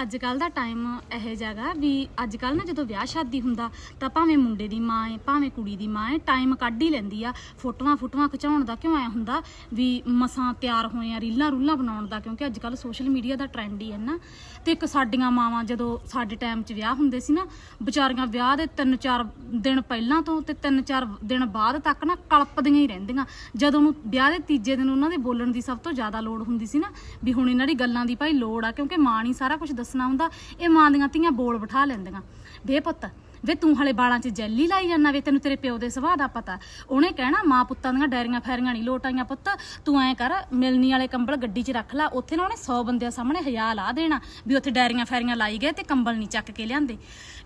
ਅੱਜ ਕੱਲ ਦਾ ਟਾਈਮ ਇਹ ਜਗਾ ਵੀ ਅੱਜ ਕੱਲ ਨਾ ਜਦੋਂ ਵਿਆਹ ਸ਼ਾਦੀ ਹੁੰਦਾ ਤਾਂ ਭਾਵੇਂ ਮੁੰਡੇ ਦੀ ਮਾਂ ਏ, ਭਾਵੇਂ ਕੁੜੀ ਦੀ ਮਾਂ ਏ ਟਾਈਮ ਕੱਢ ਹੀ ਲੈਂਦੀ ਆ। ਫੋਟੋਆਂ ਫੋਟੋਆਂ ਖਿਚਾਉਣ ਦਾ ਕਿਉਂ ਐ ਹੁੰਦਾ ਵੀ ਮਸਾਂ ਤਿਆਰ ਹੋਏ ਆ, ਰੀਲਾਂ ਰੂਲਾਂ ਬਣਾਉਣ ਦਾ, ਕਿਉਂਕਿ ਅੱਜ ਕੱਲ ਸੋਸ਼ਲ ਮੀਡੀਆ ਦਾ ਟ੍ਰੈਂਡ ਹੀ ਹੈ ਨਾ। ਤੇ ਇੱਕ ਸਾਡੀਆਂ ਮਾਵਾਂ ਜਦੋਂ ਸਾਡੇ ਟਾਈਮ 'ਚ ਵਿਆਹ ਹੁੰਦੇ ਸੀ ਨਾ, ਵਿਚਾਰੀਆਂ ਵਿਆਹ ਦੇ 3-4 ਦਿਨ ਪਹਿਲਾਂ ਤੋਂ ਤੇ 3-4 ਦਿਨ ਬਾਅਦ ਤੱਕ ਨਾ ਕਲਪਦੀਆਂ ਹੀ ਰਹਿੰਦੀਆਂ। ਜਦੋਂ ਨੂੰ ਵਿਆਹ ਦੇ ਤੀਜੇ ਦਿਨ ਉਹਨਾਂ ਦੇ ਬੋਲਣ ਦੀ ਸਭ ਤੋਂ ਜ਼ਿਆਦਾ ਲੋੜ ਹੁੰਦੀ ਸੀ ਨਾ, ਵੀ ਹੁਣ ਇਹਨਾਂ ਦੀ ਗੱਲਾਂ ਦੀ ਭਾਈ ਲੋੜ ਆ, ਕਿਉਂਕਿ ਮਾਂ ਨਹੀਂ ਸਾਰਾ ਕੁਝ ਦੱਸਣਾ ਹੁੰਦਾ, ਇਹ ਮਾਂ ਦੀਆਂ ਧੀਆਂ ਬੋਲ ਬਿਠਾ ਲੈਂਦੀਆਂ। ਵੇ ਪੁੱਤ, ਵੇ ਤੂੰ ਹਲੇ ਬਾਲਾਂ 'ਚ ਜੈਲੀ ਲਾਈ ਜਾਂਦਾ ਵੇ, ਤੈਨੂੰ ਤੇਰੇ ਪਿਓ ਦੇ ਸੁਭਾਅ ਦਾ ਪਤਾ। ਉਹਨੇ ਕਹਿਣਾ, ਮਾਂ ਪੁੱਤਾਂ ਦੀਆਂ ਡੈਰੀਆਂ ਫੈਰੀਆਂ ਨਹੀਂ ਲੋਟ ਪੁੱਤ, ਤੂੰ ਐਂ ਕਰ, ਮਿਲਣੀ ਵਾਲੇ ਕੰਬਲ ਗੱਡੀ 'ਚ ਰੱਖ ਲੈ, ਉੱਥੇ ਨਾ ਉਹਨੇ 100 ਬੰਦਿਆਂ ਸਾਹਮਣੇ ਹਯਾ ਲਾ ਦੇਣਾ ਵੀ ਉੱਥੇ ਡੈਰੀਆਂ ਫੈਰੀਆਂ ਲਾਈ ਗਏ ਤੇ ਕੰਬਲ ਨਹੀਂ ਚੱਕ ਕੇ ਲਿਆਂਦੇ।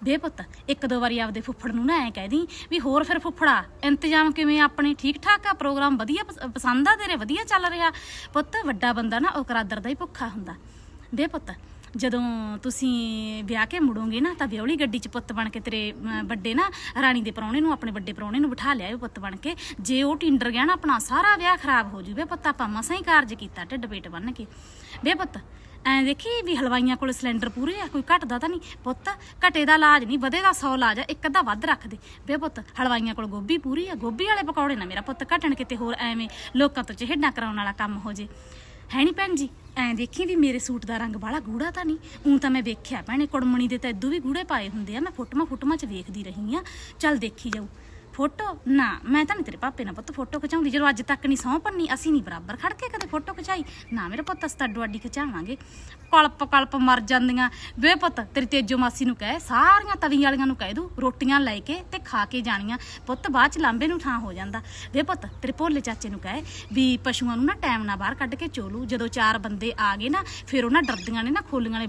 ਵੇ ਪੁੱਤ, ਇੱਕ ਦੋ ਵਾਰੀ ਆਪਦੇ ਫੁੱਫੜ ਨੂੰ ਨਾ ਐਂ ਕਹਿ ਦੀ ਵੀ ਹੋਰ ਫਿਰ ਫੁੱਫੜਾ, ਇੰਤਜ਼ਾਮ ਕਿਵੇਂ ਆਪਣੇ ਠੀਕ ਠਾਕ ਆ? ਪ੍ਰੋਗਰਾਮ ਵਧੀਆ ਪਸੰਦ ਆ ਤੇਰੇ? ਵਧੀਆ ਚੱਲ ਰਿਹਾ। ਪੁੱਤ, ਵੱਡਾ ਬੰਦਾ ਨਾ ਉਹ ਕਰਾਦਰ ਦਾ ਹੀ ਭੁੱਖਾ ਹੁੰਦਾ। ਵੇ ਪੁੱਤ ਜਦੋਂ ਤੁਸੀਂ ਵਿਆਹ ਕੇ ਮੁੜੋਗੇ ਨਾ, ਤਾਂ ਵਿਹੋਲੀ ਗੱਡੀ 'ਚ ਪੁੱਤ ਬਣ ਕੇ ਤੇਰੇ ਵੱਡੇ ਨਾ, ਰਾਣੀ ਦੇ ਪ੍ਰਾਹੁਣੇ ਨੂੰ, ਆਪਣੇ ਵੱਡੇ ਪ੍ਰਾਹੁਣੇ ਨੂੰ ਬਿਠਾ ਲਿਆਇਓ ਪੁੱਤ ਬਣ ਕੇ। ਜੇ ਉਹ ਟਿੰਡਰ ਗਿਆ ਨਾ, ਆਪਣਾ ਸਾਰਾ ਵਿਆਹ ਖਰਾਬ ਹੋ ਜੂਵੇ ਪੁੱਤ, ਆਪਾਂ ਮਸਾਂ ਹੀ ਕਾਰਜ ਕੀਤਾ, ਢਿੱਡ ਪੇਟ ਬੰਨ ਕੇ। ਵੇ ਪੁੱਤ, ਐਂ ਦੇਖੀ ਵੀ ਹਲਵਾਈਆਂ ਕੋਲ ਸਿਲੰਡਰ ਪੂਰੇ ਆ, ਕੋਈ ਘਟਦਾ ਤਾਂ ਨਹੀਂ? ਪੁੱਤ, ਘਟੇ ਦਾ ਇਲਾਜ ਨਹੀਂ, ਵਧੇ ਦਾ 100 ਇਲਾਜ ਆ, ਇੱਕ ਅੱਧਾ ਵੱਧ ਰੱਖ ਦੇ। ਵੇ ਪੁੱਤ, ਹਲਵਾਈਆਂ ਕੋਲ ਗੋਭੀ ਪੂਰੀ ਆ, ਗੋਭੀ ਵਾਲੇ ਪਕੌੜੇ ਨਾ ਮੇਰਾ ਪੁੱਤ ਘਟਣ ਕਿਤੇ ਹੋਰ ਐਵੇਂ ਲੋਕਾਂ ਤੋਂ ਚਿਹੜਾ ਕਰਾਉਣ ਵਾਲਾ ਕੰਮ ਹੋ ਜੇ। ਹੈ ਨਹੀਂ ਭੈਣ ਜੀ? ਐਂ ਦੇਖੀ ਵੀ ਮੇਰੇ ਸੂਟ ਦਾ ਰੰਗ ਬਾਲਾ ਗੂੜਾ ਤਾਂ ਨਹੀਂ? ਉਂ ਤਾਂ ਮੈਂ ਵੇਖਿਆ ਭੈਣੇ, ਕੁੜਮਣੀ ਦੇ ਤਾਂ ਇਦੋਂ ਵੀ ਗੂੜੇ ਪਾਏ ਹੁੰਦੇ ਆ। ਮੈਂ ਫੋਟੋਆਂ ਫੋਟੋਆਂ 'ਚ ਵੇਖਦੀ ਰਹੀ ਆ। ਚੱਲ ਦੇਖੀ ਜਾਊ। ਫੋਟੋ? ਨਾ, ਮੈਂ ਤਾਂ ਨਹੀਂ ਤੇਰੇ ਪਾਪੇ ਨਾਲ ਪੁੱਤ ਫੋਟੋ ਖਿਚਾਉਂਦੀ, ਜਦੋਂ ਅੱਜ ਤੱਕ ਨਹੀਂ ਸਹੁੰ ਪੰਨੀ, ਅਸੀਂ ਨਹੀਂ ਬਰਾਬਰ ਖੜ ਕੇ ਕਦੇ ਫੋਟੋ ਖਿਚਾਈ। ਨਾ, ਮੇਰੇ ਪੁੱਤ, ਅਸੀਂ ਤਾਂ ਅੱਡੋ ਅੱਡੀ ਖਿਚਾਵਾਂਗੇ। ਕਲਪ ਕਲਪ ਮਰ ਜਾਂਦੀਆਂ। ਵੇ ਪੁੱਤ, ਤੇਰੀ ਤੇਜੋ ਮਾਸੀ ਨੂੰ ਕਹੇ, ਸਾਰੀਆਂ ਤਵੀ ਵਾਲੀਆਂ ਨੂੰ ਕਹਿ ਦੂ, ਰੋਟੀਆਂ ਲੈ ਕੇ ਤੇ ਖਾ ਕੇ ਜਾਣੀਆਂ। ਪੁੱਤ, ਬਾਅਦ ਚ ਲਾਂਬੇ ਨੂੰ ਠਾਂ ਹੋ ਜਾਂਦਾ। ਵੇ ਪੁੱਤ, ਤੇਰੇ ਭੋਲੇ ਚਾਚੇ ਨੂੰ ਕਹੇ ਵੀ ਪਸ਼ੂਆਂ ਨੂੰ ਨਾ ਟਾਈਮ ਨਾਲ ਬਾਹਰ ਕੱਢ ਕੇ ਚੋਲੂ। ਜਦੋਂ ਚਾਰ ਬੰਦੇ ਆ ਗਏ ਨਾ, ਫਿਰ ਉਹਨਾਂ ਡਰਦੀਆਂ ਨੇ ਨਾ, ਖੋਲੀਆਂ ਨੇ